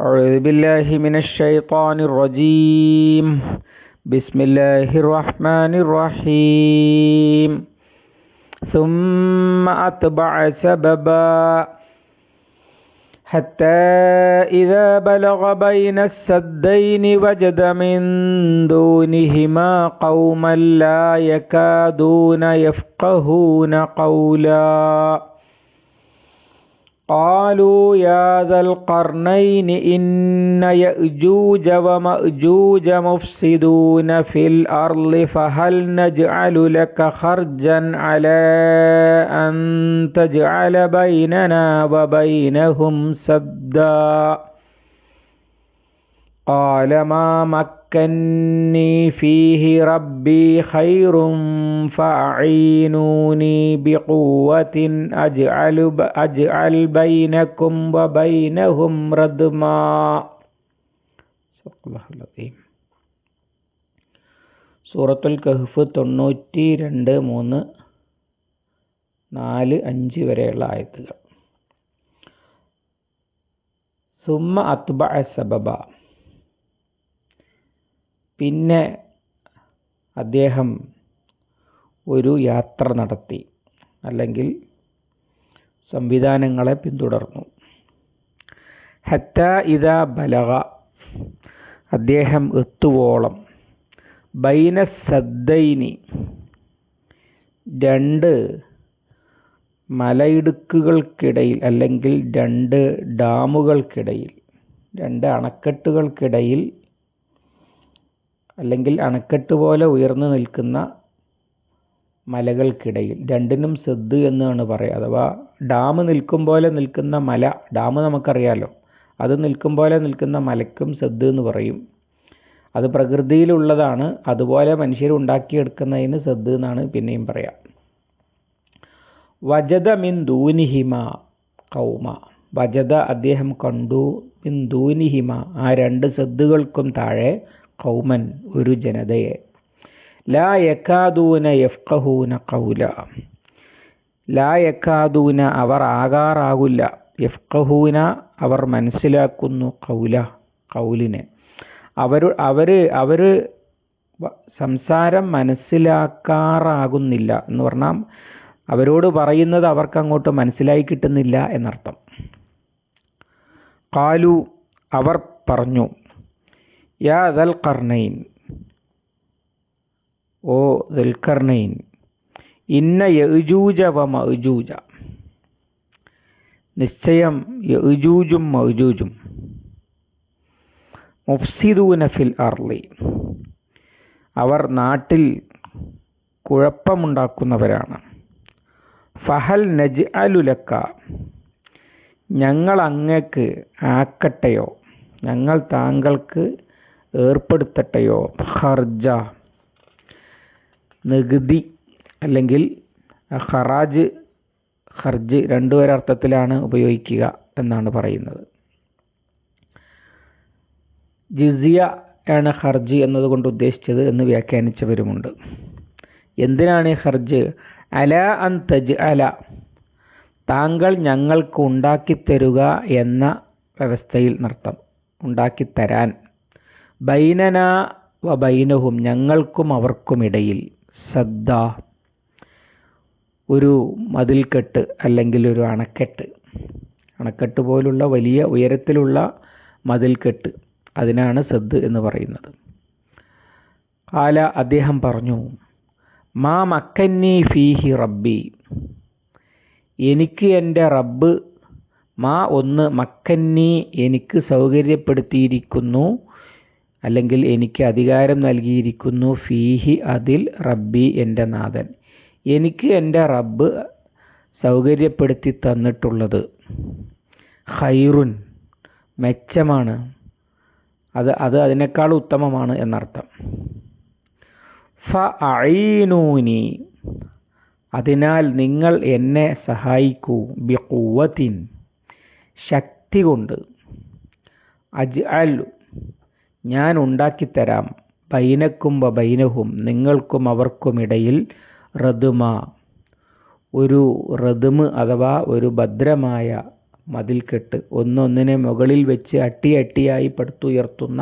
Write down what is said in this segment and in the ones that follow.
أعوذ بالله من الشيطان الرجيم. بسم الله الرحمن الرحيم. ثم أتبع سببا حتى إذا بلغ بين السدين وجد من دونهما قوما لا يكادون يفقهون قولا. قالوا يا ذا القرنين إن يأجوج ومأجوج مفسدون في الأرض فهل نجعل لك خرجا على أن تجعل بيننا وبينهم سدا قال ما مكني فيه ربي خير فأعينوني بقوة أجعل, أجعل بينكم وبينهم ردما صدق الله العظيم സൂറത്തുൽ കഹ്ഫ് തൊണ്ണൂറ്റി രണ്ട് മൂന്ന് നാല് അഞ്ച് വരെയുള്ള ആയത്തുകൾ സുമ്മ അത്ബ സബബ പിന്നെ അദ്ദേഹം ഒരു യാത്ര നടത്തി അല്ലെങ്കിൽ സംവിധാനങ്ങളെ പിന്തുടർന്നു. ഹത്ത ഇത ബലക അദ്ദേഹം എത്തുവോളം ബൈന സദ്ദൈനി രണ്ട് മലയിടുക്കുകൾക്കിടയിൽ അല്ലെങ്കിൽ രണ്ട് ഡാമുകൾക്കിടയിൽ രണ്ട് അണക്കെട്ടുകൾക്കിടയിൽ അല്ലെങ്കിൽ അണക്കെട്ട് പോലെ ഉയർന്നു നിൽക്കുന്ന മലകൾക്കിടയിൽ. രണ്ടിനും സെദ് എന്നാണ് പറയുക. അഥവാ ഡാം നിൽക്കും പോലെ നിൽക്കുന്ന മല. ഡാം നമുക്കറിയാലോ. അത് നിൽക്കും പോലെ നിൽക്കുന്ന മലയ്ക്കും സദ് എന്ന് പറയും. അത് പ്രകൃതിയിലുള്ളതാണ്. അതുപോലെ മനുഷ്യർ ഉണ്ടാക്കിയെടുക്കുന്നതിന് സദ് എന്നാണ് പിന്നെയും പറയാം. വജദ മിൻ ദൂനിഹിമ കൗമ. വജദ അദ്ദേഹം കണ്ടു. മിൻ ദൂനിഹിമ. ആ രണ്ട് സദ്ദുകൾക്കും താഴെ കൗമൻ ഒരു ജനതയെ. ലാ യക്കാദൂന യഫ്കഹൂന കൗല ലാ യക്കാദൂന അവർ ആകാറാകില്ല. യഫ്കഹൂന അവർ മനസ്സിലാക്കുന്നു കൗല കൗലിനെ അവർ അവർ അവർ സംസാരം മനസ്സിലാക്കാറാകുന്നില്ല എന്ന് പറഞ്ഞാൽ അവരോട് പറയുന്നത് അവർക്ക് അങ്ങോട്ട് മനസ്സിലായി കിട്ടുന്നില്ല എന്നർത്ഥം. കാലു അവർ പറഞ്ഞു യാ ദൽ കർണൈൻ ഓ ദുൽഖർണൈൻ ഇന്ന യജൂജ വ മജൂജ നിശ്ചയം യജൂജും മജൂജും മുഫ്സിദൂന ഫിൽ അർളി. അവർ നാട്ടിൽ കുഴപ്പമുണ്ടാക്കുന്നവരാണ്. ഫഹൽ നജ് അലുലക്ക ഞങ്ങൾ അങ്ങക്ക് ആക്കട്ടെയോ? ഞങ്ങൾ താങ്കൾക്ക് ഏർപ്പെടുത്തട്ടെയോ? ഹർജ നികുതി അല്ലെങ്കിൽ ഹറാജ് ഹർജ് രണ്ടുപേരർത്ഥത്തിലാണ് ഉപയോഗിക്കുക എന്നാണ് പറയുന്നത്. ജിസിയ ആണ് ഹർജ് എന്നതുകൊണ്ട് ഉദ്ദേശിച്ചത് എന്ന് വ്യാഖ്യാനിച്ചവരുമുണ്ട്. എന്തിനാണ് ഈ ഹർജ്? അല അൻ തജ് അല താങ്കൾ ഞങ്ങൾക്ക് ഉണ്ടാക്കിത്തരുക എന്ന വ്യവസ്ഥയിൽ നർത്തം ഉണ്ടാക്കിത്തരാൻ ബൈനന വ ബൈനഹും ഞങ്ങൾക്കും അവർക്കുമിടയിൽ സദ്ദ ഒരു മതിൽക്കെട്ട് അല്ലെങ്കിൽ ഒരു അണക്കെട്ട്. അണക്കെട്ട് പോലുള്ള വലിയ ഉയരത്തിലുള്ള മതിൽക്കെട്ട്. അതിനാണ് സദ് എന്ന് പറയുന്നത്. കാല അദ്ദേഹം പറഞ്ഞു മാ മക്കന്നി ഫീഹി റബ്ബി. എനിക്ക് എന്റെ റബ്ബ് മാ ഒന്ന് മക്കന്നി എനിക്ക് സൗകര്യപ്പെടുത്തിയിരിക്കുന്നു. അല്ലെങ്കിൽ എനിക്ക് അധികാരം നൽകിയിരിക്കുന്നു ഫീഹി അതിൽ റബ്ബി എന്റെ നാഥൻ. എനിക്ക് എന്റെ റബ്ബ് സൗകര്യപ്പെടുത്തി തന്നിട്ടുള്ളത് ഹൈറുൻ മെച്ചമാണ്. അത് അത് അതിനേക്കാൾ ഉത്തമമാണ് എന്നർത്ഥം. ഫ അഴീനൂനി അതിനാൽ നിങ്ങൾ എന്നെ സഹായിക്കൂ ബിഖുവത്തിൻ ശക്തി കൊണ്ട്. അജ് അൽ ഞാൻ ഉണ്ടാക്കിത്തരാം ബൈനക്കും ബൈനഹും നിങ്ങൾക്കും അവർക്കുമിടയിൽ റതുമ ഒരു റതുമ് അഥവാ ഒരു ഭദ്രമായ മതിൽക്കെട്ട്. ഒന്നൊന്നിനെ മുകളിൽ വെച്ച് അട്ടി അട്ടിയായി പടുത്തുയർത്തുന്ന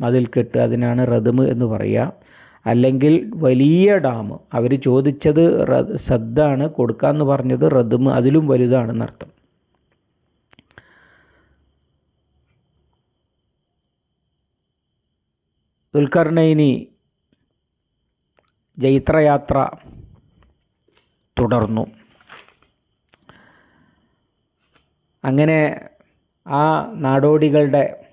മതിൽക്കെട്ട്. അതിനാണ് റതുമ് എന്ന് പറയുക അല്ലെങ്കിൽ വലിയ ഡാം. അവർ ചോദിച്ചത് സദ്ദാണ് കൊടുക്കാമെന്ന് പറഞ്ഞത് റതുമ് അതിലും വലുതാണെന്നർത്ഥം. ദുൽഖർണൈനി ജൈത്രയാത്ര തുടർന്നു. അങ്ങനെ ആ നാടോടികളുടെ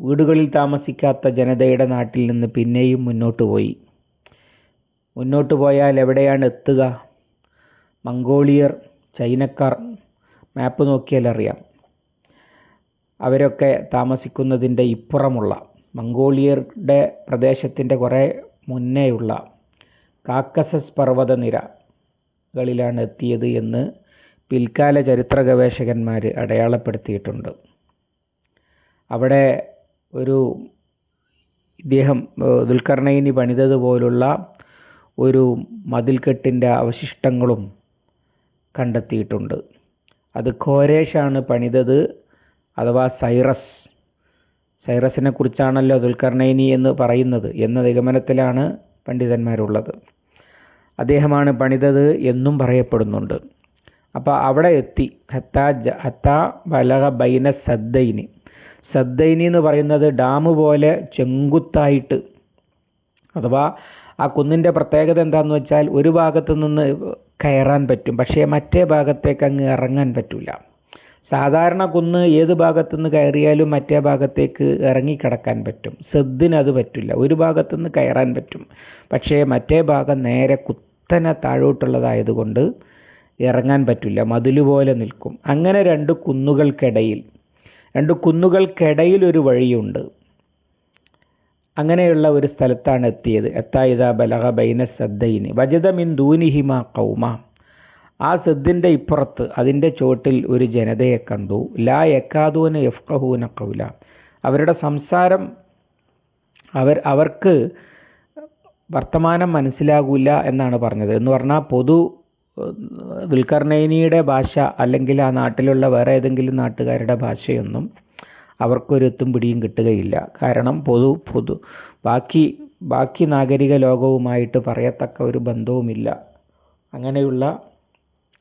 വീടുകളിൽ താമസിക്കാത്ത ജനതയുടെ നാട്ടിൽ നിന്ന് പിന്നെയും മുന്നോട്ട് പോയി. മുന്നോട്ട് പോയാൽ എവിടെയാണ് എത്തുക? മംഗോളിയർ ചൈനക്കാർ മാപ്പ് നോക്കിയാൽ അറിയാം. അവരൊക്കെ താമസിക്കുന്നതിന്റെ ഇപ്പുറമുള്ള മംഗോളിയരുടെ പ്രദേശത്തിന്റെ കുറേ മുന്നേയുള്ള കാക്കസസ് പർവതനിരകളിലാണ് എത്തിയത് എന്ന് പിൽക്കാല ചരിത്ര ഗവേഷകന്മാർ അടയാളപ്പെടുത്തിയിട്ടുണ്ട്. അവിടെ ഒരു ഇദ്ദേഹം ദുൽഖർണയിനി പണിതതുപോലുള്ള ഒരു മതിൽക്കെട്ടിന്റെ അവശിഷ്ടങ്ങളും കണ്ടെത്തിയിട്ടുണ്ട്. അത് ഖോരേഷാണ് പണിതത് അഥവാ സൈറസ്. സൈറസിനെ കുറിച്ചാണല്ലോ ദുൽഖർണൈനി എന്ന് പറയുന്നത് എന്ന നിഗമനത്തിലാണ് പണ്ഡിതന്മാരുള്ളത്. അദ്ദേഹമാണ് പണിതത് എന്നും പറയപ്പെടുന്നുണ്ട്. അപ്പോൾ അവിടെ എത്തി. ഹത്ത ഹത്ത ബലഹ ബൈന സദ്ദൈനി. സദ്ദൈനി എന്ന് പറയുന്നത് ഡാം പോലെ ചെങ്കുത്തായിട്ട്. അഥവാ ആ കുന്നിന്റെ പ്രത്യേകത എന്താണെന്ന് വെച്ചാൽ ഒരു ഭാഗത്ത് നിന്ന് കയറാൻ പറ്റും. പക്ഷേ മറ്റേ ഭാഗത്തേക്ക് അങ്ങ് ഇറങ്ങാൻ പറ്റില്ല സാധാരണ കുന്ന് ഏത് ഭാഗത്തുനിന്ന് കയറിയാലും മറ്റേ ഭാഗത്തേക്ക് ഇറങ്ങിക്കിടക്കാൻ പറ്റും. സെദ്ദിന് അത് പറ്റില്ല. ഒരു ഭാഗത്തുനിന്ന് കയറാൻ പറ്റും. പക്ഷേ മറ്റേ ഭാഗം നേരെ കുത്തനെ താഴോട്ടുള്ളതായതുകൊണ്ട് ഇറങ്ങാൻ പറ്റില്ല. മതിലുപോലെ നിൽക്കും. അങ്ങനെ രണ്ട് കുന്നുകൾക്കിടയിൽ രണ്ട് കുന്നുകൾക്കിടയിൽ ഒരു വഴിയുണ്ട്. അങ്ങനെയുള്ള ഒരു സ്ഥലത്താണ് എത്തിയത്. എത്തായിദ ബലഹ ബൈന സദ്ദൈനി. വജദ മിൻ ദൂനിഹിമ കൗമ ആ സിദ്ധിന്റെ ഇപ്പുറത്ത് അതിന്റെ ചുവട്ടിൽ ഒരു ജനതയെ കണ്ടു. ലാ യക്കാദൂന യഫ്കഹൂന കൗല അവരുടെ സംസാരം അവർ അവർക്ക് വർത്തമാനം മനസ്സിലാകൂല എന്നാണ് പറഞ്ഞത്. എന്ന് പറഞ്ഞാൽ പൊതു ദുൽഖർനൈനിയുടെ ഭാഷ അല്ലെങ്കിൽ ആ നാട്ടിലുള്ള വേറെ ഏതെങ്കിലും നാട്ടുകാരുടെ ഭാഷയൊന്നും അവർക്കൊരു എത്തും പിടിയും കിട്ടുകയില്ല. കാരണം പൊതു പൊതു ബാക്കി ബാക്കി നാഗരിക ലോകവുമായിട്ട് പറയത്തക്ക ഒരു ബന്ധവുമില്ല. അങ്ങനെയുള്ള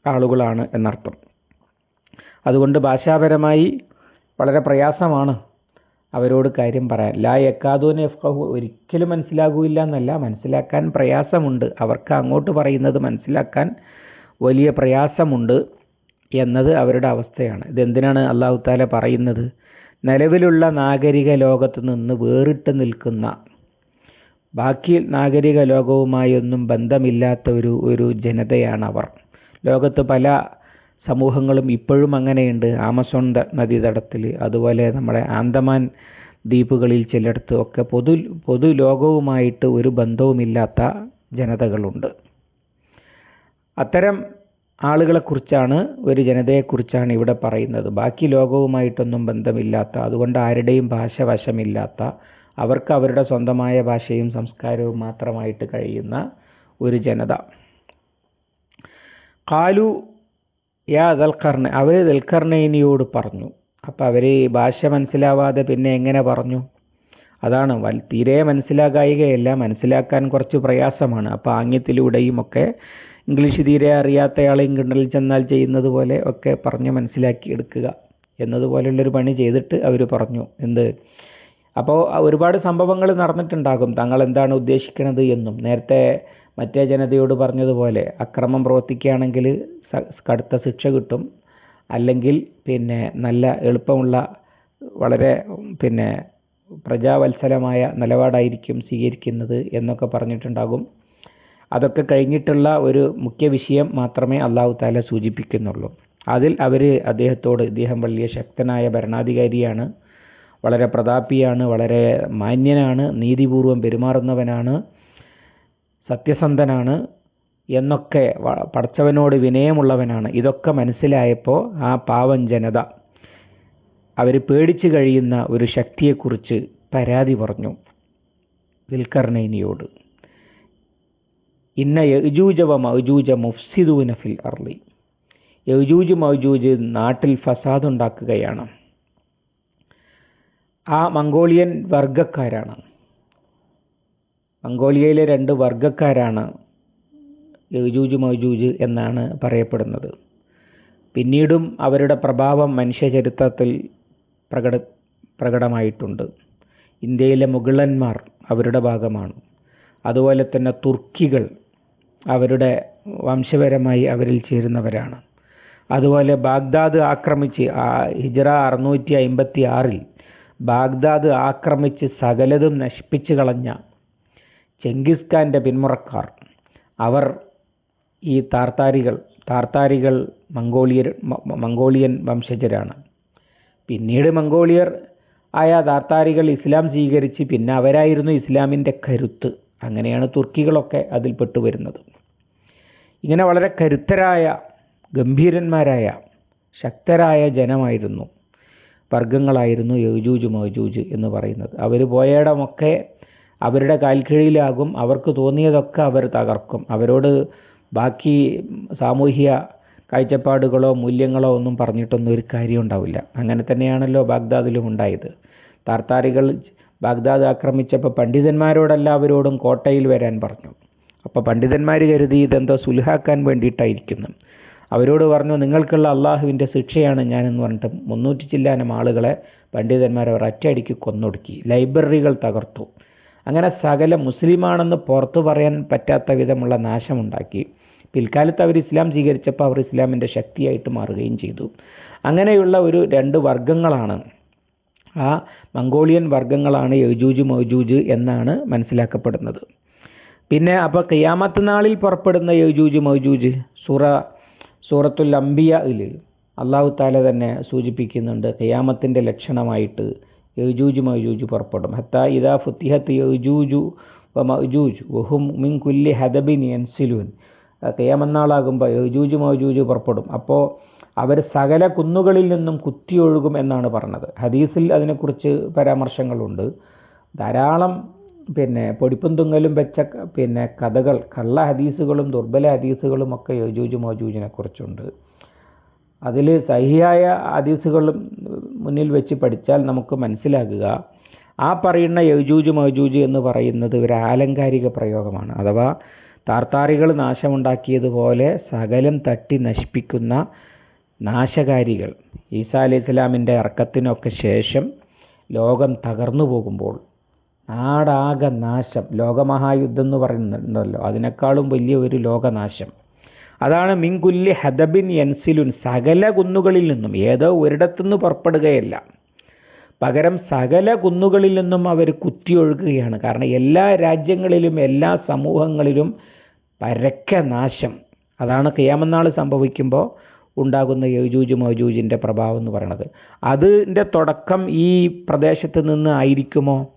ആളുകളാണ് എന്നർത്ഥം. അതുകൊണ്ട് ഭാഷാപരമായി വളരെ പ്രയാസമാണ് അവരോട് കാര്യം പറയാൻ. ലാ യക്കാദൂൻ എഫ്കഹു ഒരിക്കലും മനസ്സിലാകൂല്ല എന്നല്ല മനസ്സിലാക്കാൻ പ്രയാസമുണ്ട്. അവർക്ക് അങ്ങോട്ട് പറയുന്നത് മനസ്സിലാക്കാൻ വലിയ പ്രയാസമുണ്ട് എന്നത് അവരുടെ അവസ്ഥയാണ്. ഇതെന്തിനാണ് അള്ളാഹു താല പറയുന്നത്? നിലവിലുള്ള നാഗരിക ലോകത്ത് നിന്ന് വേറിട്ട് നിൽക്കുന്ന ബാക്കി നാഗരിക ലോകവുമായി ഒന്നും ബന്ധമില്ലാത്ത ഒരു ഒരു ജനതയാണ് അവർ. ലോകത്ത് പല സമൂഹങ്ങളും ഇപ്പോഴും അങ്ങനെയുണ്ട്. ആമസോൺ നദീതടത്തിൽ അതുപോലെ നമ്മുടെ ആന്തമാൻ ദ്വീപുകളിൽ ചിലയിടത്ത് ഒക്കെ പൊതു പൊതു ലോകവുമായിട്ട് ഒരു ബന്ധവുമില്ലാത്ത ജനതകളുണ്ട്. അത്തരം ആളുകളെക്കുറിച്ചാണ് ഒരു ജനതയെക്കുറിച്ചാണ് ഇവിടെ പറയുന്നത്. ബാക്കി ലോകവുമായിട്ടൊന്നും ബന്ധമില്ലാത്ത അതുകൊണ്ട് ആരുടെയും ഭാഷ വശമില്ലാത്ത അവർക്ക് അവരുടെ സ്വന്തമായ ഭാഷയും സംസ്കാരവും മാത്രമായിട്ട് കഴിയുന്ന ഒരു ജനത. കാലു യാ ദൽഖർണ അവർ ദൽഖർണയിനിയോട് പറഞ്ഞു. അപ്പം അവർ ഭാഷ മനസ്സിലാവാതെ പിന്നെ എങ്ങനെ പറഞ്ഞു? അതാണ് വൽ തീരെ മനസ്സിലാകായികയല്ല മനസ്സിലാക്കാൻ കുറച്ച് പ്രയാസമാണ്. അപ്പോൾ ആംഗ്യത്തിലൂടെയും ഒക്കെ ഇംഗ്ലീഷ് തീരെ അറിയാത്തയാളെ ഇംഗ്ലണ്ടിൽ ചെന്നാൽ ചെയ്യുന്നത് പോലെ ഒക്കെ പറഞ്ഞ് മനസ്സിലാക്കി എടുക്കുക എന്നതുപോലുള്ളൊരു പണി ചെയ്തിട്ട് അവർ പറഞ്ഞു. എന്ത്? അപ്പോൾ ഒരുപാട് സംഭവങ്ങൾ നടന്നിട്ടുണ്ടാകും. തങ്ങൾ എന്താണ് ഉദ്ദേശിക്കുന്നത് എന്നും. നേരത്തെ മറ്റേ ജനതയോട് പറഞ്ഞതുപോലെ അക്രമം പ്രവർത്തിക്കുകയാണെങ്കിൽ കടുത്ത ശിക്ഷ കിട്ടും. അല്ലെങ്കിൽ പിന്നെ നല്ല എളുപ്പമുള്ള വളരെ പിന്നെ പ്രജാവത്സലമായ നിലപാടായിരിക്കും സ്വീകരിക്കുന്നത് എന്നൊക്കെ പറഞ്ഞിട്ടുണ്ടാകും. അതൊക്കെ കഴിഞ്ഞിട്ടുള്ള ഒരു മുഖ്യ വിഷയം മാത്രമേ അള്ളാഹു താല സൂചിപ്പിക്കുന്നുള്ളൂ. അതിൽ അവർ അദ്ദേഹത്തോട് ഇദ്ദേഹം വലിയ ശക്തനായ ഭരണാധികാരിയാണ് വളരെ പ്രതാപിയാണ് വളരെ മാന്യനാണ് നീതിപൂർവം പെരുമാറുന്നവനാണ്. സത്യസന്ധനാണ് എന്നൊക്കെ പഠിച്ചവനോട് വിനയമുള്ളവനാണ്. ഇതൊക്കെ മനസ്സിലായപ്പോൾ ആ പാവം ജനത അവർ പേടിച്ചു കഴിയുന്ന ഒരു ശക്തിയെക്കുറിച്ച് പരാതി പറഞ്ഞു ദുൽഖർണൈനിയോട് ഇന്ന യജൂജവ മൗജൂജ മുഫ്സിദൂന ഫിൽ അർളി. യജൂജ് മൗജൂജ് നാട്ടിൽ ഫസാദ് ഉണ്ടാക്കുകയാണ് ആ മംഗോളിയൻ വർഗക്കാരാണ് മംഗോളിയയിലെ രണ്ട് വർഗക്കാരാണ് യജൂജ് മൗജൂജ് എന്നാണ് പറയപ്പെടുന്നത്. പിന്നീടും അവരുടെ പ്രഭാവം മനുഷ്യചരിത്രത്തിൽ പ്രകട പ്രകടമായിട്ടുണ്ട്. ഇന്ത്യയിലെ മുഗളന്മാർ അവരുടെ ഭാഗമാണ്. അതുപോലെ തന്നെ തുർക്കികൾ അവരുടെ വംശപരമായി അവരിൽ ചേരുന്നവരാണ്. അതുപോലെ ബാഗ്ദാദ് ആക്രമിച്ച് ഹിജറ അറുന്നൂറ്റി അമ്പത്തി ആറിൽ ബാഗ്ദാദ് ആക്രമിച്ച് സകലതും നശിപ്പിച്ചു കളഞ്ഞ ചെങ്കിസ് ഖാന്റെ പിന്മുറക്കാർ. അവർ ഈ താർത്താരികൾ താർത്താരികൾ മംഗോളിയർ മംഗോളിയൻ വംശജരാണ്. പിന്നീട് മംഗോളിയർ ആയ താർത്താരികൾ ഇസ്ലാം സ്വീകരിച്ച് പിന്നെ അവരായിരുന്നു ഇസ്ലാമിന്റെ കരുത്ത്. അങ്ങനെയാണ് തുർക്കികളൊക്കെ അതിൽപ്പെട്ടു വരുന്നത് ഇങ്ങനെ വളരെ കരുത്തരായ ഗംഭീരന്മാരായ ശക്തരായ ജനമായിരുന്നു വർഗങ്ങളായിരുന്നു യജൂജ് മജൂജ് എന്ന് പറയുന്നത്. അവർ പോയയിടമൊക്കെ അവരുടെ കാൽക്കീഴിലാകും. അവർക്ക് തോന്നിയതൊക്കെ അവർ തകർക്കും. അവരോട് ബാക്കി സാമൂഹ്യ കാഴ്ചപ്പാടുകളോ മൂല്യങ്ങളോ ഒന്നും പറഞ്ഞിട്ടൊന്നും ഒരു കാര്യം ഉണ്ടാവില്ല. അങ്ങനെ തന്നെയാണല്ലോ ബാഗ്ദാദിലും ഉണ്ടായത്. താർത്താരികൾ ബാഗ്ദാദ് ആക്രമിച്ചപ്പോൾ പണ്ഡിതന്മാരോടെല്ലാവരോടും കോട്ടയിൽ വരാൻ പറഞ്ഞു. അപ്പോൾ പണ്ഡിതന്മാർ കരുതി ഇതെന്തോ സുൽഹാക്കാൻ വേണ്ടിയിട്ടായിരിക്കുന്നു. അവരോട് പറഞ്ഞു നിങ്ങൾക്കുള്ള അള്ളാഹുവിന്റെ ശിക്ഷയാണ് ഞാനെന്ന് പറഞ്ഞിട്ട് മുന്നൂറ്റി ചില്ലാനം ആളുകളെ പണ്ഡിതന്മാർ അവർ ഒറ്റയടിക്ക് കൊന്നൊടുക്കി. ലൈബ്രറികൾ തകർത്തു. അങ്ങനെ സകല മുസ്ലിമാണെന്ന് പുറത്തു പറയാൻ പറ്റാത്ത വിധമുള്ള നാശമുണ്ടാക്കി. പിൽക്കാലത്ത് അവർ ഇസ്ലാം സ്വീകരിച്ചപ്പോൾ അവർ ഇസ്ലാമിന്റെ ശക്തിയായിട്ട് മാറുകയും ചെയ്തു. അങ്ങനെയുള്ള ഒരു രണ്ട് വർഗങ്ങളാണ് ആ മംഗോളിയൻ വർഗങ്ങളാണ് യജൂജ് മൗജൂജ് എന്നാണ് മനസ്സിലാക്കപ്പെടുന്നത്. പിന്നെ അപ്പോൾ ഖിയാമത്ത് നാളിൽ പുറപ്പെടുന്ന യജൂജ് മൗജൂജ് സൂറ സൂറത്തുൽ അംബിയയിൽ അള്ളാഹു താല തന്നെ സൂചിപ്പിക്കുന്നുണ്ട് ഖിയാമത്തിന്റെ ലക്ഷണമായിട്ട്. യജൂജ് മൗജൂജ് പുറപ്പെടും. ഹത്ത ഇതാ ഫുത്തിഹത്ത് യജൂജു മൗജൂജ് വഹും മിൻ കുല്ലി ഹദബിൻ യൻസിലുൻ. കയ്യാമന്നാളാകുമ്പോൾ യജൂജ് മൗജൂജ് പുറപ്പെടും. അപ്പോൾ അവർ സകല കുന്നുകളിൽ നിന്നും കുത്തിയൊഴുകും എന്നാണ് പറഞ്ഞത്. ഹദീസിൽ അതിനെക്കുറിച്ച് പരാമർശങ്ങളുണ്ട്. ധാരാളം പിന്നെ പൊടിപ്പും തുങ്ങലും വെച്ച പിന്നെ കഥകൾ കള്ള ഹദീസുകളും ദുർബല ഹദീസുകളും ഒക്കെ യജൂജ് മൗജൂജിനെ കുറിച്ചുണ്ട് അതിൽ സഹിയായ ഹദീസുകളും മുന്നിൽ വെച്ച് പഠിച്ചാൽ നമുക്ക് മനസ്സിലാകുക. ആ പറയുന്ന യജൂജ് മൗജൂജ് എന്ന് പറയുന്നത് ഒരു ആലങ്കാരിക പ്രയോഗമാണ്. അഥവാ താർത്താറികൾ നാശമുണ്ടാക്കിയതുപോലെ സകലം തട്ടി നശിപ്പിക്കുന്ന നാശകാരികൾ. ഈസാ അലി ഇസ്ലാമിന്റെ ഇറക്കത്തിനൊക്കെ ശേഷം ലോകം തകർന്നു പോകുമ്പോൾ നാടാകെ നാശം. ലോകമഹായുദ്ധം എന്ന് പറയുന്നുണ്ടല്ലോ. അതിനേക്കാളും വലിയ ഒരു ലോകനാശം. അതാണ് മിൻകുല്ലി ഹദബിൻ യൻസിലുൻ സകല കുന്നുകളിൽ നിന്നും ഏതോ ഒരിടത്തുനിന്ന് പുറപ്പെടുകയല്ല. പകരം സകല കുന്നുകളിൽ നിന്നും അവർ കുത്തിയൊഴുകുകയാണ് കാരണം എല്ലാ രാജ്യങ്ങളിലും എല്ലാ സമൂഹങ്ങളിലും പരക്ക നാശം. അതാണ് കിയാമന്നാൾ സംഭവിക്കുമ്പോൾ ഉണ്ടാകുന്ന യജൂജ് മൗജൂജിന്റെ പ്രഭാവം എന്ന് പറയുന്നത്. അതിന്റെ തുടക്കം ഈ പ്രദേശത്ത് നിന്ന് ആയിരിക്കുമോ?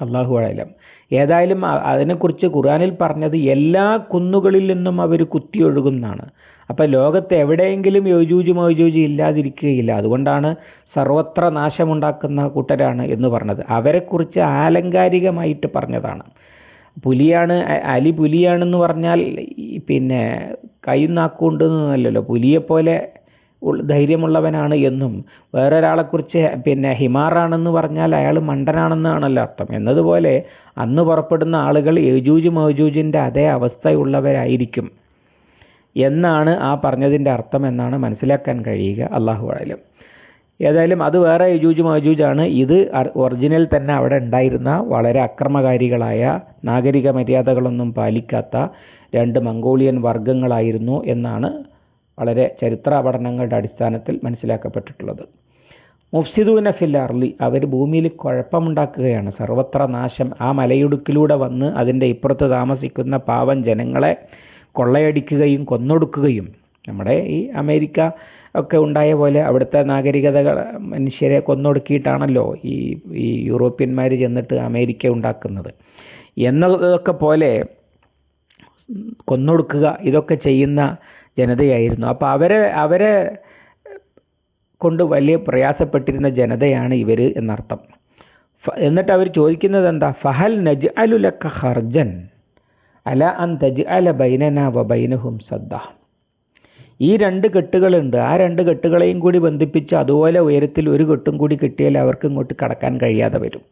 അള്ളാഹു അലം ഏതായാലും അതിനെക്കുറിച്ച് ഖുർആനിൽ പറഞ്ഞത് എല്ലാ കുന്നുകളിൽ നിന്നും അവർ കുത്തിയൊഴുകുന്നതാണ്. അപ്പം ലോകത്ത് എവിടെയെങ്കിലും യോജൂജി മൗജൂജ് ഇല്ലാതിരിക്കുകയില്ല. അതുകൊണ്ടാണ് സർവത്ര നാശമുണ്ടാക്കുന്ന കൂട്ടരാണ് എന്ന് പറഞ്ഞത്. അവരെക്കുറിച്ച് ആലങ്കാരികമായിട്ട് പറഞ്ഞതാണ്. പുലിയാണ് അലി പുലിയാണെന്ന് പറഞ്ഞാൽ പിന്നെ കൈ നാക്കുണ്ടെന്നല്ലോ പുലിയെപ്പോലെ ധൈര്യമുള്ളവനാണ് എന്നും വേറൊരാളെക്കുറിച്ച് പിന്നെ ഹിമാറാണെന്ന് പറഞ്ഞാൽ അയാൾ മണ്ടനാണെന്നാണല്ലോ അർത്ഥം. എന്നതുപോലെ അന്ന് പുറപ്പെടുന്ന ആളുകൾ യജൂജ് മൗജൂജിന്റെ അതേ അവസ്ഥയുള്ളവരായിരിക്കും എന്നാണ് ആ പറഞ്ഞതിന്റെ അർത്ഥം എന്നാണ് മനസ്സിലാക്കാൻ കഴിയുക. അള്ളാഹു ആയാലും ഏതായാലും അത് വേറെ യജൂജ് മജൂജാണ്. ഇത് ഒറിജിനൽ തന്നെ അവിടെ ഉണ്ടായിരുന്ന വളരെ അക്രമകാരികളായ നാഗരിക മര്യാദകളൊന്നും പാലിക്കാത്ത രണ്ട് മംഗോളിയൻ വർഗങ്ങളായിരുന്നു എന്നാണ് വളരെ ചരിത്ര പഠനങ്ങളുടെ അടിസ്ഥാനത്തിൽ മനസ്സിലാക്കപ്പെട്ടിട്ടുള്ളത്. മുഫ്സിദൂന ഫിൽ അർലി അവർ ഭൂമിയിൽ കുഴപ്പമുണ്ടാക്കുകയാണ്. സർവത്ര നാശം. ആ മലയിടുക്കിലൂടെ വന്ന് അതിന്റെ ഇപ്പുറത്ത് താമസിക്കുന്ന പാവം ജനങ്ങളെ കൊള്ളയടിക്കുകയും കൊന്നൊടുക്കുകയും നമ്മുടെ ഈ അമേരിക്ക ഒക്കെ ഉണ്ടായ പോലെ അവിടുത്തെ നാഗരികതകൾ മനുഷ്യരെ കൊന്നൊടുക്കിയിട്ടാണല്ലോ ഈ ഈ യൂറോപ്യന്മാർ ചെന്നിട്ട് അമേരിക്ക ഉണ്ടാക്കുന്നത്. എന്നതൊക്കെ പോലെ കൊന്നൊടുക്കുക ഇതൊക്കെ ചെയ്യുന്ന ജനതയായിരുന്നു. അപ്പോൾ അവരെ അവരെ കൊണ്ട് വലിയ പ്രയാസപ്പെട്ടിരുന്ന ജനതയാണ് ഇവർ എന്നർത്ഥം. എന്നിട്ട് അവർ ചോദിക്കുന്നത് എന്താ ഫഹൽ നജ് അലുലക്ക ഹർജൻ അല അൻ തജ് അല ബൈനന വ ബൈനഹും സദ്ദ. ഈ രണ്ട് കെട്ടുകളുണ്ട്. ആ രണ്ട് കെട്ടുകളെയും കൂടി ബന്ധിപ്പിച്ച് അതുപോലെ ഉയരത്തിൽ ഒരു കെട്ടും കൂടി കിട്ടിയാൽ അവർക്ക് ഇങ്ങോട്ട് കടക്കാൻ കഴിയാതെ വരും.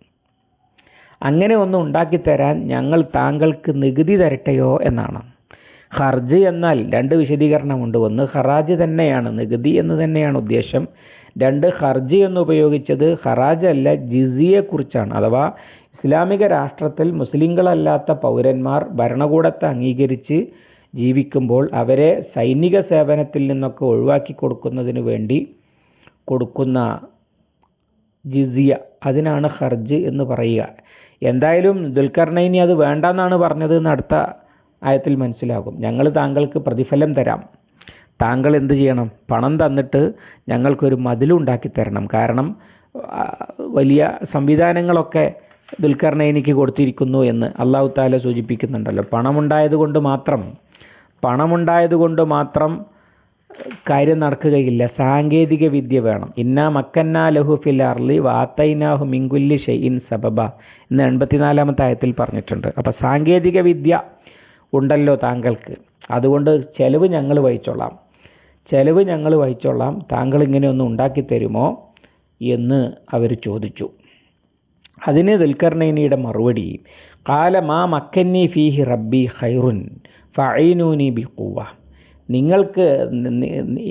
അങ്ങനെ ഒന്ന് ഉണ്ടാക്കി തരാൻ ഞങ്ങൾ താങ്കൾക്ക് നികുതി തരട്ടെയോ എന്നാണ്. ഹർജ് എന്നാൽ രണ്ട് വിശദീകരണമുണ്ട്. ഒന്ന് ഹറാജ് തന്നെയാണ് നികുതി എന്ന് തന്നെയാണ് ഉദ്ദേശം. രണ്ട് ഹർജ് എന്ന് ഉപയോഗിച്ചത് ഹറാജ് അല്ല ജിസിയെക്കുറിച്ചാണ്. അഥവാ ഇസ്ലാമിക രാഷ്ട്രത്തിൽ മുസ്ലിങ്ങളല്ലാത്ത പൗരന്മാർ ഭരണകൂടത്തെ അംഗീകരിച്ച് ജീവിക്കുമ്പോൾ അവരെ സൈനിക സേവനത്തിൽ നിന്നൊക്കെ ഒഴിവാക്കി കൊടുക്കുന്നതിന് വേണ്ടി കൊടുക്കുന്ന ജിസിയ അതിനാണ് ഹർജ് എന്ന് പറയുക. എന്തായാലും ദുൽഖർണൈനി അത് വേണ്ടെന്നാണ് പറഞ്ഞത് എന്ന് അടുത്ത ആയത്തിൽ മനസ്സിലാകും. ഞങ്ങൾ താങ്കൾക്ക് പ്രതിഫലം തരാം. താങ്കൾ എന്ത് ചെയ്യണം? പണം തന്നിട്ട് ഞങ്ങൾക്കൊരു മതിലുണ്ടാക്കി തരണം. കാരണം വലിയ സംവിധാനങ്ങളൊക്കെ ദുൽഖർണൈനിക്ക് കൊടുത്തിരിക്കുന്നു എന്ന് അള്ളാഹു താല സൂചിപ്പിക്കുന്നുണ്ടല്ലോ. പണമുണ്ടായത് കൊണ്ട് മാത്രം പണമുണ്ടായത് കൊണ്ട് മാത്രം കാര്യം നടക്കുകയില്ല. സാങ്കേതിക വിദ്യ വേണം. ഇന്നാ മക്കന്നാ ലഹു ഫിൽ അർലി വാത്തൈനാഹു മിങ്കുല്ലി ഷെയ്ൻ സബബ എന്ന് എൺപത്തിനാലാമത്തെ ആയത്തിൽ പറഞ്ഞിട്ടുണ്ട്. അപ്പോൾ സാങ്കേതിക വിദ്യ ഉണ്ടല്ലോ താങ്കൾക്ക്. അതുകൊണ്ട് ചെലവ് ഞങ്ങൾ വഹിച്ചോളാം. ചെലവ് ഞങ്ങൾ വഹിച്ചോളാം. താങ്കൾ ഇങ്ങനെ ഒന്ന് ഉണ്ടാക്കി തരുമോ എന്ന് അവർ ചോദിച്ചു. അതിന് ദുൽഖർണൈനിയുടെ മറുപടി കാല മാ മക്കന്നി ഫീഹി റബ്ബി ഖൈറുൻ ഫൈനൂനി ബി ഖുവ നിങ്ങൾക്ക്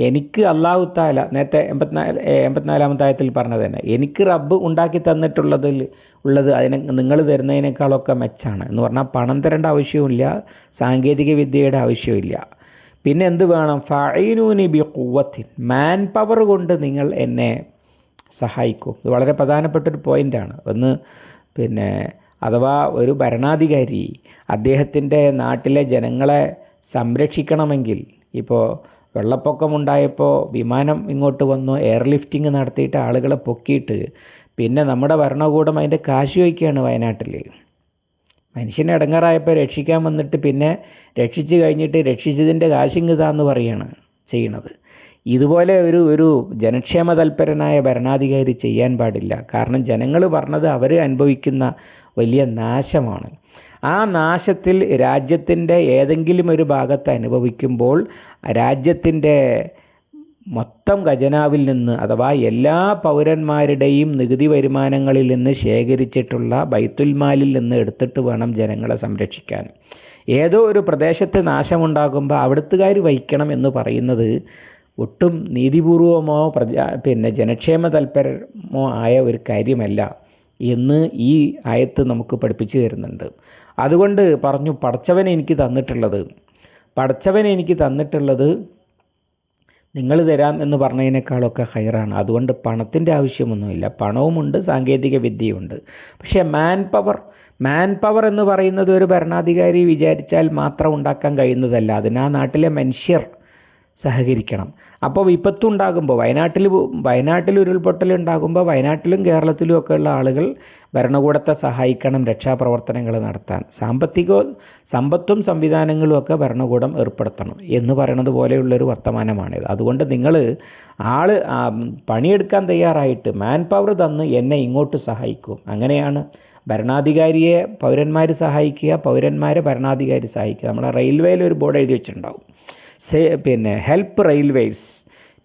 എനിക്ക് അള്ളാഹു താല നേരത്തെ എൺപത്തിനാല് എൺപത്തിനാലാമത്തെ ആയത്തിൽ പറഞ്ഞത് തന്നെ എനിക്ക് റബ്ബ് ഉണ്ടാക്കി തന്നിട്ടുള്ളതിൽ ഉള്ളത് അതിന് നിങ്ങൾ തരുന്നതിനേക്കാളൊക്കെ മെച്ചാണ് എന്ന് പറഞ്ഞാൽ പണം തരേണ്ട ആവശ്യമില്ല സാങ്കേതിക വിദ്യയുടെ ആവശ്യമില്ല പിന്നെ എന്ത് വേണം? ഫൈനൂനി ബി കുവത്തിൻ മാൻ പവർ കൊണ്ട് നിങ്ങൾ എന്നെ സഹായിക്കും. ഇത് വളരെ പ്രധാനപ്പെട്ട ഒരു പോയിന്റാണ് ഒന്ന് പിന്നെ അഥവാ ഒരു ഭരണാധികാരി അദ്ദേഹത്തിന്റെ നാട്ടിലെ ജനങ്ങളെ സംരക്ഷിക്കണമെങ്കിൽ ഇപ്പോൾ വെള്ളപ്പൊക്കമുണ്ടായപ്പോൾ വിമാനം ഇങ്ങോട്ട് വന്നു എയർ എയർലിഫ്റ്റിംഗ് നടത്തിയിട്ട് ആളുകളെ പൊക്കിയിട്ട് പിന്നെ നമ്മുടെ ഭരണകൂടം അതിന്റെ കാശ് ചോദിക്കുകയാണ് വയനാട്ടിൽ മനുഷ്യനെ ഇടങ്ങാറായപ്പോൾ രക്ഷിക്കാൻ വന്നിട്ട് പിന്നെ രക്ഷിച്ചു കഴിഞ്ഞിട്ട് രക്ഷിച്ചതിന്റെ എന്ന് പറയാണ് ചെയ്യണത്. ഇതുപോലെ ഒരു ഒരു ജനക്ഷേമ തൽപരനായ ഭരണാധികാരി ചെയ്യാൻ പാടില്ല. കാരണം ജനങ്ങൾ പറഞ്ഞത് അവർ അനുഭവിക്കുന്ന വലിയ നാശമാണ്. ആ നാശത്തിൽ രാജ്യത്തിന്റെ ഏതെങ്കിലും ഒരു ഭാഗത്ത് അനുഭവിക്കുമ്പോൾ രാജ്യത്തിന്റെ മൊത്തം ഖജനാവിൽ നിന്ന് അഥവാ എല്ലാ പൗരന്മാരുടെയും നികുതി വരുമാനങ്ങളിൽ നിന്ന് ശേഖരിച്ചിട്ടുള്ള ബൈത്തുൽമാലിൽ നിന്ന് എടുത്തിട്ട് വേണം ജനങ്ങളെ സംരക്ഷിക്കാൻ. ഏതോ ഒരു പ്രദേശത്ത് നാശമുണ്ടാകുമ്പോൾ അവിടുത്തുകാർ വഹിക്കണം എന്ന് പറയുന്നത് ഒട്ടും നീതിപൂർവമോ പ്രജാ പിന്നെ ജനക്ഷേമ തൽപരമോ ആയ ഒരു കാര്യമല്ല എന്ന് ഈ ആയത്ത് നമുക്ക് പഠിപ്പിച്ചു തരുന്നുണ്ട്. അതുകൊണ്ട് പറഞ്ഞു പടച്ചവൻ എനിക്ക് തന്നിട്ടുള്ളത് പടച്ചവൻ എനിക്ക് തന്നിട്ടുള്ളത് നിങ്ങൾ തരാം എന്ന് പറഞ്ഞതിനേക്കാളൊക്കെ ഹയറാണ് അതുകൊണ്ട് പണത്തിന്റെ ആവശ്യമൊന്നുമില്ല. പണവുമുണ്ട് സാങ്കേതിക വിദ്യയുമുണ്ട് പക്ഷേ മാൻ പവർ മാൻ പവർ എന്ന് പറയുന്നത് ഒരു ഭരണാധികാരി വിചാരിച്ചാൽ മാത്രം ഉണ്ടാക്കാൻ കഴിയുന്നതല്ല. അതിന് ആ നാട്ടിലെ മനുഷ്യർ സഹകരിക്കണം. അപ്പോൾ വിപത്തുണ്ടാകുമ്പോൾ വയനാട്ടിൽ വയനാട്ടിൽ ഉരുൾപൊട്ടൽ ഉണ്ടാകുമ്പോൾ വയനാട്ടിലും കേരളത്തിലും ഒക്കെ ഉള്ള ആളുകൾ ഭരണകൂടത്തെ സഹായിക്കണം രക്ഷാപ്രവർത്തനങ്ങൾ നടത്താൻ. സാമ്പത്തിക സമ്പത്തും സംവിധാനങ്ങളും ഒക്കെ ഭരണകൂടം ഏർപ്പെടുത്തണം എന്ന് പറയണത് പോലെയുള്ളൊരു വർത്തമാനമാണിത്. അതുകൊണ്ട് നിങ്ങൾ ആൾ ആ, പണിയെടുക്കാൻ തയ്യാറായിട്ട് മാൻ പവർ തന്ന് എന്നെ ഇങ്ങോട്ട് സഹായിക്കും. അങ്ങനെയാണ് ഭരണാധികാരിയെ പൗരന്മാർ സഹായിക്കുക പൗരന്മാരെ ഭരണാധികാരി സഹായിക്കുക. നമ്മളെ റെയിൽവേയിൽ ഒരു ബോർഡ് എഴുതി വെച്ചിട്ടുണ്ടാവും. പിന്നെ help railways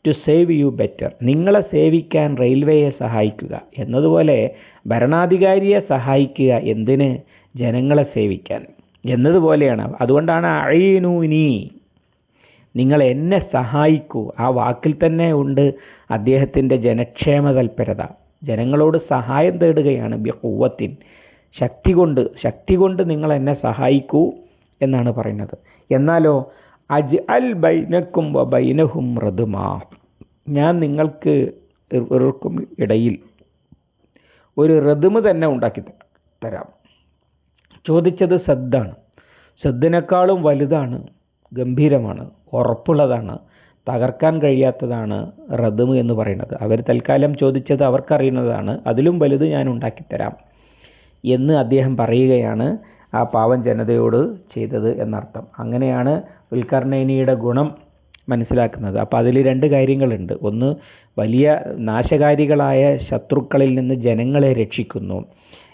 to save you better നിങ്ങളെ സേവിക്കാൻ റെയിൽവേയെ സഹായിക്കുക. എന്നതുപോലെ ഭരണാധികാരിയെ സഹായിക്കുക എന്തിന്? ജനങ്ങളെ സേവിക്കാൻ. എന്നതുപോലെയാണ്. അതുകൊണ്ടാണ് അഴീനൂനി നിങ്ങൾ എന്നെ സഹായിക്കൂ. ആ വാക്കിൽ തന്നെ ഉണ്ട് അദ്ദേഹത്തിന്റെ ജനക്ഷേമ തൽപരത ജനങ്ങളോട് സഹായം തേടുകയാണ് ബഹുവത്തിൻ ശക്തി കൊണ്ട് ശക്തി കൊണ്ട് നിങ്ങൾ എന്നെ സഹായിക്കൂ എന്നാണ് പറയുന്നത്. എന്നാലോ അജ് അൽ ബൈനക്കും ബൈനഹും റതുമാ ഞാൻ നിങ്ങൾക്ക് ഇവർക്കും ഇടയിൽ ഒരു റതുമ് തന്നെ ഉണ്ടാക്കി തരാം. ചോദിച്ചത് സദ്ദാണ്. സദ്ദിനേക്കാളും വലുതാണ് ഗംഭീരമാണ് ഉറപ്പുള്ളതാണ് തകർക്കാൻ കഴിയാത്തതാണ് റദമ് എന്ന് പറയുന്നത്. അവർ തൽക്കാലം ചോദിച്ചത് അവർക്കറിയുന്നതാണ്. അതിലും വലുത് ഞാൻ ഉണ്ടാക്കിത്തരാം എന്ന് അദ്ദേഹം പറയുകയാണ്. ആ പാവം ജനതയോട് ചെയ്തത് എന്നർത്ഥം. അങ്ങനെയാണ് ഉൽക്കർണേനിയുടെ ഗുണം മനസ്സിലാക്കുന്നത്. അപ്പോൾ അതിൽ രണ്ട് കാര്യങ്ങളുണ്ട്. ഒന്ന് വലിയ നാശകാരികളായ ശത്രുക്കളിൽ നിന്ന് ജനങ്ങളെ രക്ഷിക്കുന്നു.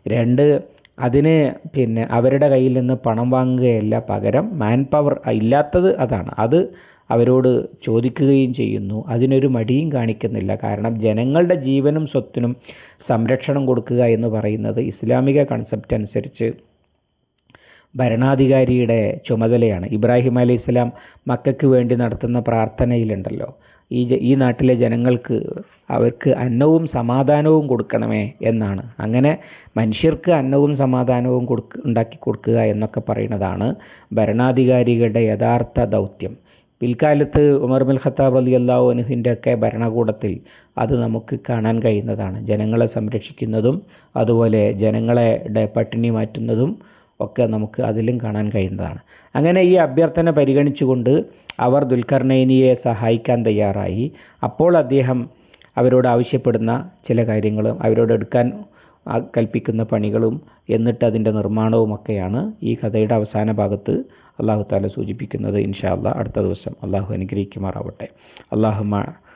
രണ്ട് അതിന് പിന്നെ അവരുടെ കയ്യിൽ നിന്ന് പണം വാങ്ങുകയല്ല പകരം മാൻ പവർ ഇല്ലാത്തത് അതാണ്. അത് അവരോട് ചോദിക്കുകയും ചെയ്യുന്നു. അതിനൊരു മടിയും കാണിക്കുന്നില്ല. കാരണം ജനങ്ങളുടെ ജീവനും സ്വത്തിനും സംരക്ഷണം കൊടുക്കുക എന്ന് പറയുന്നത് ഇസ്ലാമിക കൺസെപ്റ്റ് അനുസരിച്ച് ഭരണാധികാരിയുടെ ചുമതലയാണ്. ഇബ്രാഹിം അലൈഹി ഇസ്ലാം മക്കൾക്ക് വേണ്ടി നടത്തുന്ന പ്രാർത്ഥനയിലുണ്ടല്ലോ. ഈ ഈ നാട്ടിലെ ജനങ്ങൾക്ക് അവർക്ക് അന്നവും സമാധാനവും കൊടുക്കണമേ എന്നാണ്. അങ്ങനെ മനുഷ്യർക്ക് അന്നവും സമാധാനവും കൊടുക്ക ഉണ്ടാക്കി കൊടുക്കുക എന്നൊക്കെ പറയുന്നതാണ് ഭരണാധികാരികളുടെ യഥാർത്ഥ ദൗത്യം. പിൽക്കാലത്ത് ഉമർ ബിൻ ഖത്താബ് അലി അള്ളാഹു അനുഹിന്റെ ഒക്കെ ഭരണകൂടത്തിൽ അത് നമുക്ക് കാണാൻ കഴിയുന്നതാണ്. ജനങ്ങളെ സംരക്ഷിക്കുന്നതും അതുപോലെ ജനങ്ങളെ പട്ടിണി മാറ്റുന്നതും ഒക്കെ നമുക്ക് അതിലും കാണാൻ കഴിയുന്നതാണ്. അങ്ങനെ ഈ അഭ്യർത്ഥന പരിഗണിച്ചുകൊണ്ട് അവർ ദുൽഖർനൈനിയെ സഹായിക്കാൻ തയ്യാറായി. അപ്പോൾ അദ്ദേഹം അവരോട് ആവശ്യപ്പെടുന്ന ചില കാര്യങ്ങളും അവരോട് എടുക്കാൻ കൽപ്പിക്കുന്ന പണികളും എന്നിട്ട് അതിന്റെ നിർമ്മാണവും ഒക്കെയാണ് ഈ കഥയുടെ അവസാന ഭാഗത്ത് അള്ളാഹു താല സൂചിപ്പിക്കുന്നത്. ഇൻഷാ അള്ളാഹ് അടുത്ത ദിവസം അള്ളാഹു അനുഗ്രഹിക്കുമാറാവട്ടെ. അള്ളാഹുമ